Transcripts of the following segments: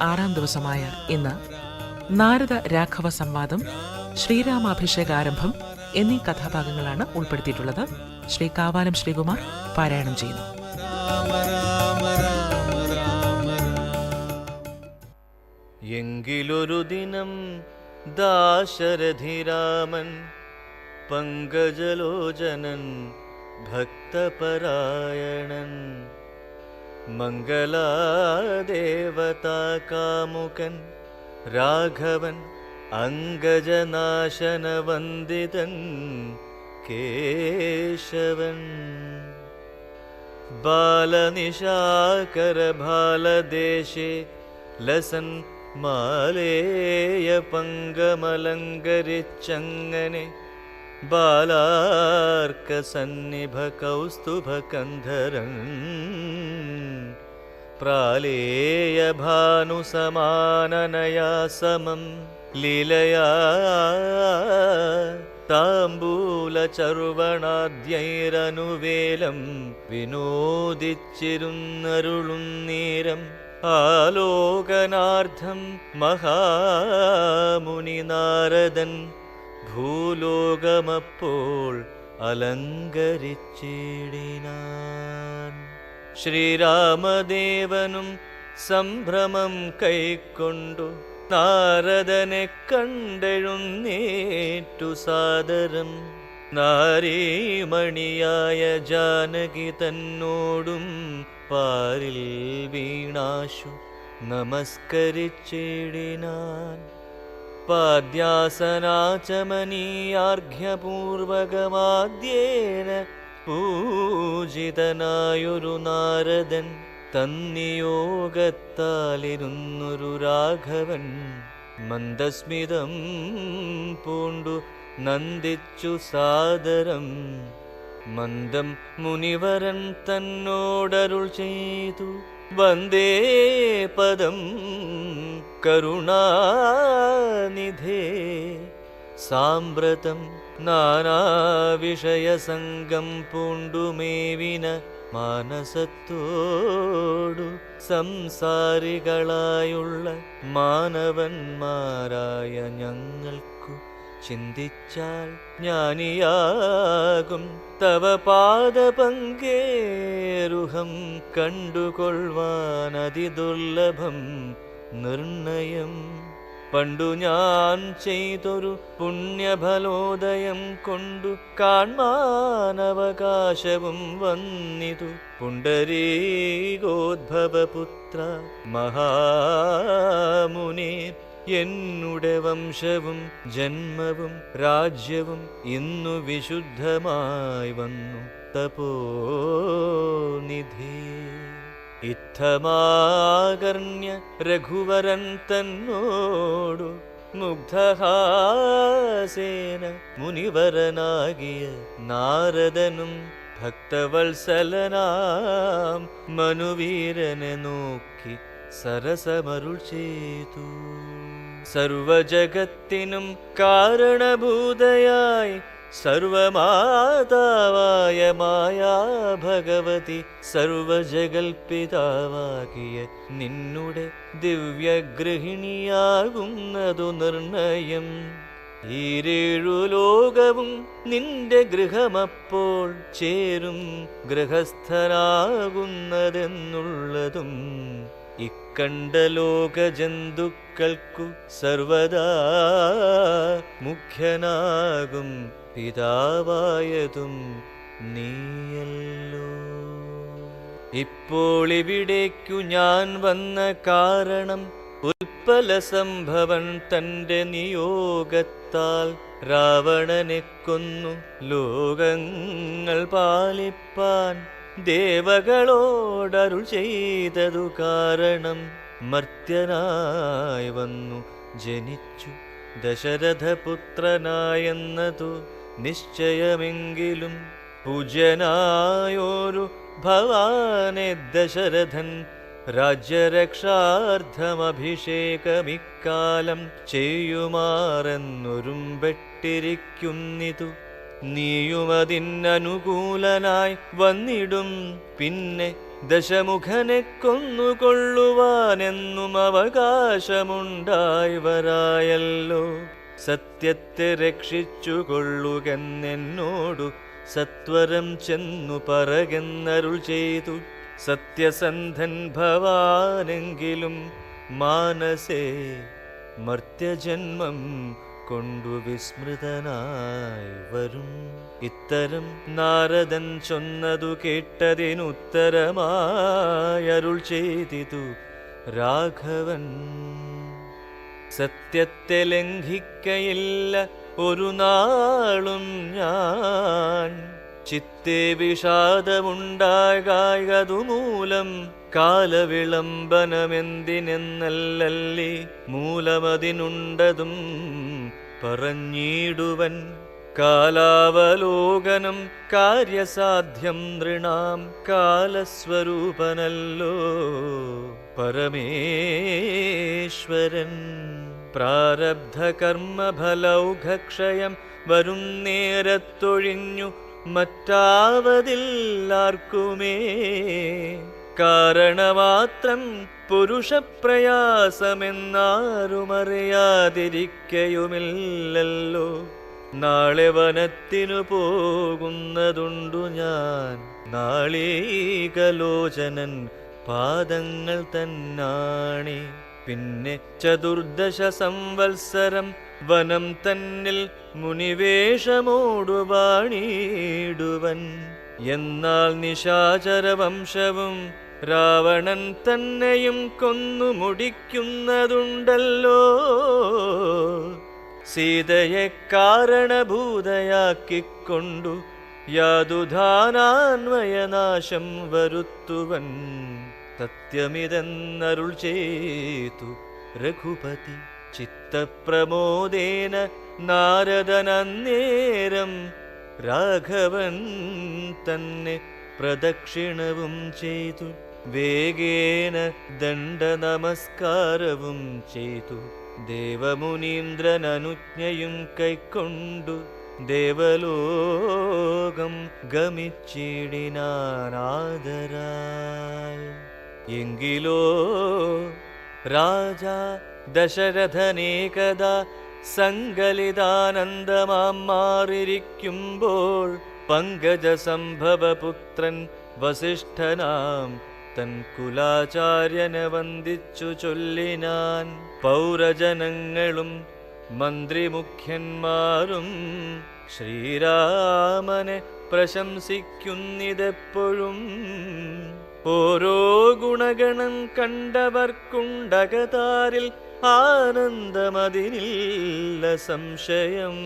ആറാം ദിവസമായ ഇന്ന് നാരദ രാഘവ സംവാദം ശ്രീരാമാഭിഷേകാരംഭം എന്നീ കഥാഭാഗങ്ങളാണ് ഉൾപ്പെടുത്തിയിട്ടുള്ളത്. ശ്രീ കാവാലം ശ്രീകുമാർ പാരായണം ചെയ്യുന്നു. എങ്കിലൊരു ദിനം ദാശരഥിരാമൻ പങ്കജലോചനൻ ഭക്തപരായണൻ मङ्गलादेवता कामुकन् राघवन् अङ्गजनाशनवन्दितन् केशवन्। बालनिशाकरबालदेशे लसन् मालेयपङ्गमलङ्गरिचङ्गने बालार्कसन्निभकौस्तुभकन्धरन् प्रालेयभानुसमाननया समं लीलया ताम्बूलचर्वणाद्यैरनुवेलं विनोदिचिरुन्नरुन्ीरम् आलोकनार्थं महामुनिनारदन् ഭൂലോകമപ്പോൾ അലങ്കരിച്ചിടിനാൻ. ശ്രീരാമദേവനും സംഭ്രമം കൈക്കൊണ്ടു നാരദനെ കണ്ടെഴുന്നേറ്റു സാദരം. നാരീമണിയായ ജാനകി തന്നോടും പാരിൽ വീണാശു നമസ്കരിച്ചിടിനാൻ. പാദ്യാസനാചമനീയാർഘ്യപൂർവകമാദ്യേന പൂജിതനായൊരു നാരദൻ തന്നിയോഗത്താലിരുന്നൊരു രാഘവൻ മന്ദസ്മിതം പൂണ്ടു നന്ദിച്ചു സാദരം മന്ദം മുനിവരൻ തന്നോടരുൾ ചെയ്തു വന്ദേ പദം കരുണാനിധേ സാമ്പ്രതം നാനാവിഷയസംഗം പൂണ്ടുമേവിന മാനസത്തോടു സംസാരികളായുള്ള മാനവന്മാരായ ഞങ്ങൾക്കു ചിന്തിച്ചാൽ ജ്ഞാനിയാകും. തവ പാദപങ്കേരുഹം കണ്ടുകൊള്ളുവാൻ അതിദുർലഭം നിർണയം. പണ്ടു ഞാൻ ചെയ്തൊരു പുണ്യഫലോദയം കൊണ്ടു കാൺമാനവകാശവും വന്നിതു. പുണ്ടരീകോദ്ഭവപുത്ര മഹാമുനി എന്നുടെ വംശവും ജന്മവും രാജ്യവും ഇന്നു വിശുദ്ധമായി വന്നു. തപോനിധി. ഇത്തമാകർണ്യ രഘുവരൻ തന്നോടു മുഗ്ധഹാസേന മുനിവരനാകിയ നാരദനും ഭക്തവത്സലനാം മനുവീരനെ നോക്കി സരസമരുൾ ചെയ്തു. സർവജഗത്തിനും കാരണഭൂതയായി സർവമാതാവായ മായാ ഭഗവതി സർവജഗൽപിതാവാകിയ നിന്നുടെ ദിവ്യഗൃഹിണിയാകുന്നതു നിർണയം. ഈരേഴു ലോകവും നിന്റെ ഗൃഹമപ്പോൾ ചേരും ഗൃഹസ്ഥനാകുന്നതെന്നുള്ളതും ഇക്കണ്ട ലോകജന്തുക്കൾക്കു സർവദാ മുഖ്യനാകും പിതാവായതും നീയല്ലോ. ഇപ്പോൾ ഇവിടേക്കു ഞാൻ വന്ന കാരണം ഉൽപ്പല സംഭവൻ തന്റെ നിയോഗത്താൽ രാവണനെ കൊന്നു. ലോകങ്ങൾ പാലിപ്പാൻ ദേവകളോടരുൾ ചെയ്തതു കാരണം മർത്യനായി വന്നു. ജനിച്ചു ദശരഥപുത്രനായെന്നതു നിശ്ചയമെങ്കിലും പൂജനായോരു ഭവാനെ ദശരഥൻ രാജ്യരക്ഷാർത്ഥമഭിഷേകമിക്കാലം ചെയ്യുമാറെന്നൊരുമ്പെട്ടിരിക്കുന്നിതു നീയുമതിനനുകൂലനായി വന്നിടും. പിന്നെ ദശമുഖനെ കൊന്നുകൊള്ളുവാനെന്നും അവകാശമുണ്ടായി വരായല്ലോ സത്യത്തെ രക്ഷിച്ചു കൊള്ളുകെന്നെന്നോടു സത്വരം ചെന്നു പറകെന്നരുൾ ചെയ്തു. സത്യസന്ധൻ ഭവാനെങ്കിലും മാനസേ മർത്യജന്മം കൊണ്ടു വിസ്മൃതനായി വരും. ഇത്തരം നാരദൻ ചൊന്നതു കേട്ടതിനുത്തരമായരുൾ ചെയ്തിതു രാഘവൻ. സത്യത്തെ ലംഘിക്കയില്ല ഒരു നാളും ഞാൻ. ചിത്തെ വിഷാദമുണ്ടാകായതുമൂലം മൂലം കാലവിളംബനമെന്തിനെന്നല്ലല്ലേ മൂലമതിനുണ്ടതും പറഞ്ഞിടുവൻ കാലാവലോകനം കാര്യസാധ്യം നൃണാം കാലസ്വരൂപനല്ലോ. പരമേശ്വരൻ പ്രാരബ്ധകർമ്മഫലൗഘക്ഷയം വരും നേരത്തൊഴിഞ്ഞു മറ്റാവതില്ലാർക്കുമേ. കാരണമാത്രം പുരുഷപ്രയാസമെന്നാരുമറിയാതിരിക്കയുമില്ലല്ലോ. നാളെ വനത്തിനു പോകുന്നതുണ്ടു ഞാൻ. നാളീകലോചനൻ പാദങ്ങൾ തന്നാണി. പിന്നെ ചതുർദശ സംവത്സരം വനം തന്നിൽ മുനിവേഷമോടു വാണിടുവൻ എന്നാൽ നിശാചര വംശവും രാവണൻ തന്നെയും കൊന്നു മുടിക്കുന്നതുണ്ടല്ലോ. സീതയെ കാരണഭൂതയാക്കിക്കൊണ്ടു യാതുധാനാന്വയനാശം വരുത്തുവൻ. സത്യമിതെന്നരുൾ ചെയ്തു രഘുപതി ചിത്തപ്രമോദേന നാരദനന്നേരം രാഘവൻ തന്നെ പ്രദക്ഷിണവും ചെയ്തു. വേഗേന ദണ്ഡ നമസ്കാരവും ചെയ്തു. ദേവമുനീന്ദ്രനനുജ്ഞയും കൈക്കൊണ്ടു ദേവലോകം ഗമിച്ചിടിനാദരാൽ എങ്കിലോ രാജാ ദശരഥനേകദാ സങ്കലിതാനന്ദമാം മാറിയിരിക്കുമ്പോൾ പങ്കജസംഭവപുത്രൻ വസിഷ്ഠനാം തൻ കുലാചാര്യനെ വന്ദിച്ചു ചൊല്ലിനാൻ പൗരജനങ്ങളും മന്ത്രിമുഖ്യന്മാരും ശ്രീരാമനെ പ്രശംസിക്കുന്നിതെപ്പോഴും. ഓരോ ഗുണഗണം കണ്ടവർക്കുണ്ടകതാരിൽ ആനന്ദമതിനില്ല സംശയം.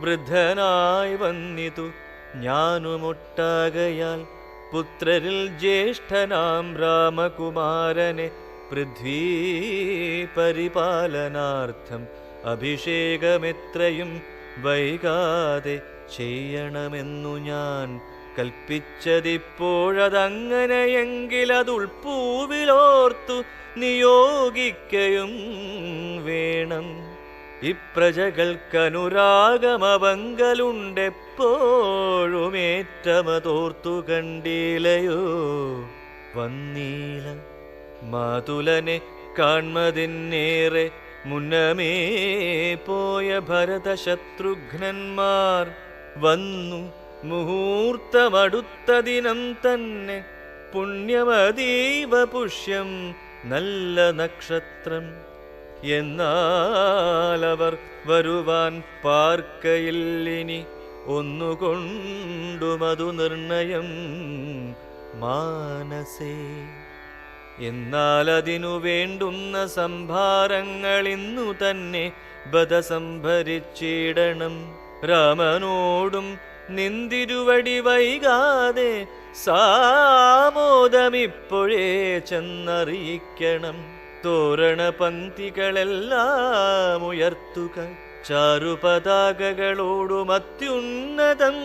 വൃദ്ധനായി വന്നിതു ഞാനുമൊട്ടാകയാൽ പുത്രരിൽ ജ്യേഷ്ഠനാം രാമകുമാരനെ പൃഥ്വീ പരിപാലനാർത്ഥം അഭിഷേകമെത്രയും വൈകാതെ ചെയ്യണമെന്നു ഞാൻ കൽപ്പിച്ചതിപ്പോഴതങ്ങനെയെങ്കിലതുൾപ്പൂവിലോർത്തു നിയോഗിക്കയും വേണം. ഇപ്രജകൾക്കനുരാഗമവങ്കലുണ്ടെപ്പോഴുമേറ്റമതോർത്തു കണ്ടീലയോ വന്നീല മാതുലനെ കാൺമതിന്നേറെ മുന്നമേ പോയ ഭരതശത്രുഘ്നന്മാർ വന്നു മുഹൂർത്തമടുത്ത ദിനം തന്നെ പുണ്യമതീവ പുഷ്യം നല്ല നക്ഷത്രം എന്നാലവർ വരുവാൻ പാർക്കയില്ലിനി ഒന്നുകൊണ്ടുമതു നിർണയം മാനസേ. എന്നാൽ അതിനു വേണ്ടുന്ന സംഭാരങ്ങൾ ഇന്നു തന്നെ ബദസംഭരിച്ചിടണം രാമനോടും നിന്തിരുവടി വൈകാതെ സാമോദമിപ്പോഴേ ചെന്നറിയിക്കണം. തോരണ പന്തികളെല്ലാം ഉയർത്തുക. ചാരുപതാകകളോടും അത്യുന്നതം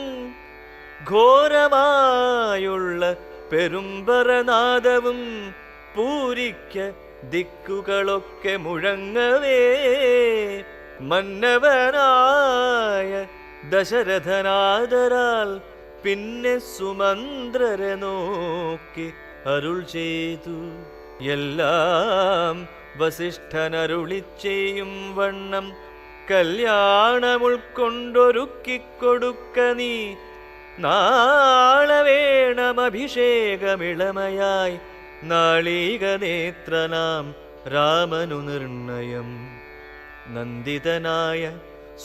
ഘോരമായുള്ള പെരുമ്പറനാദവും പൂരിക്ക ദിക്കുകളൊക്കെ മുഴങ്ങവേ. മന്നവനായ ദശരഥനാദരാൽ പിന്നെ സുമന്ത്രരെ നോക്കി അരുൾ ചെയ്തു. എല്ലാം വസിഷ്ഠനരുളിച്ചെയ്യും വണ്ണം കല്യാണമുൾക്കൊണ്ടൊരുക്കിക്കൊടുക്ക നീ. നാളെ വേണം അഭിഷേകമിളമയായി. നാളീക നേത്രനാം രാമനു നിർണയം. നന്ദിതനായ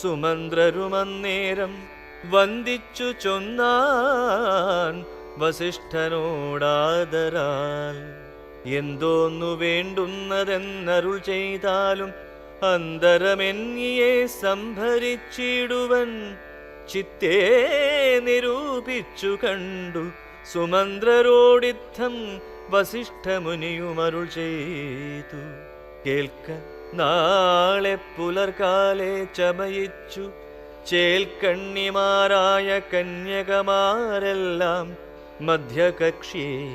സുമന്ത്രരുമന്നേരം വന്ദിച്ചു ചൊന്നാൻ വസിഷ്ഠനോടാദരാൽ. എന്തോന്നു വേണ്ടുന്നതെന്നരുൾ ചെയ്താലും അന്തരമെന്നിയെ സംഭരിച്ചിടുവൻ. ചിത്തേ നിരൂപിച്ചു കണ്ടു സുമന്ത്രരോടിത്തം വസിഷ്ഠമുനിയുമരുൾ ചെയ്തു. കേൾക്ക നാളെ പുലർകാലെ ചമയിച്ചു. ചേൽക്കണ്ണിമാരായ കന്യകമാരെല്ലാം മധ്യകക്ഷി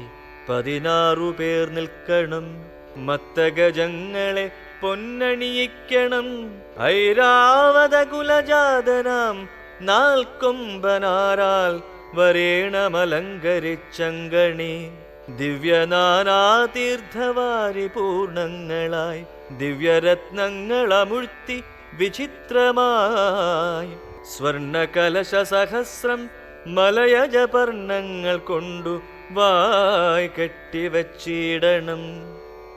പതിനാറു പേർ നിൽക്കണം. മത്തഗജങ്ങളെ പൊന്നണിയിക്കണം. ഐരാവത കുലജാതനാം നാൽക്കൊമ്പനാരാൽ വരേണമലങ്കരിച്ചങ്കണി. ദിവ്യനാനാതീർത്ഥവാരി തീർത്ഥവാരി പൂർണങ്ങളായി ദിവ്യരത്നങ്ങളമുഴ്ത്തി വിചിത്രമായി. സ്വർണകലശ സഹസ്രം മലയജപർണങ്ങൾ കൊണ്ടു വായ് കെട്ടിവച്ചിടണം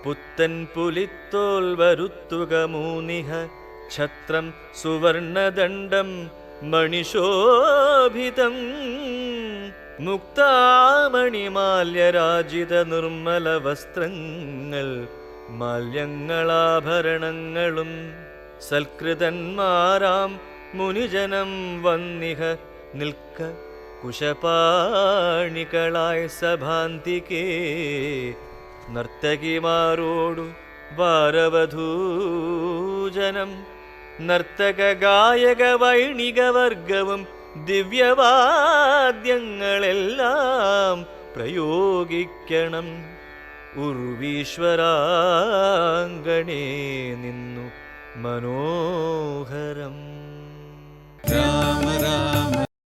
പുത്തൻ പുലിത്തോൽ വരുത്തുക മൂന്നിഹ. ഛത്രം സുവർണദണ്ഡം മണിശോഭിതം. മുക്താമണിമാല്യരാജിത നിർമ്മല വസ്ത്രങ്ങൾ. മാല്യങ്ങളാഭരണങ്ങളും. സൽകൃതന്മാരാം മുനിജനം വന്നിഹ. നിൽക്ക കുശപാണികളായ സഭാന്തികേ നർത്തകിമാരോടു വാരവധൂജനം നർത്തക ഗായക വൈണിക വർഗവും ദിവ്യവാദ്യങ്ങളെല്ലാം പ്രയോഗിക്കണം. ഉർവീശ്വരാങ്കണേ നിന്നു മനോഹരം.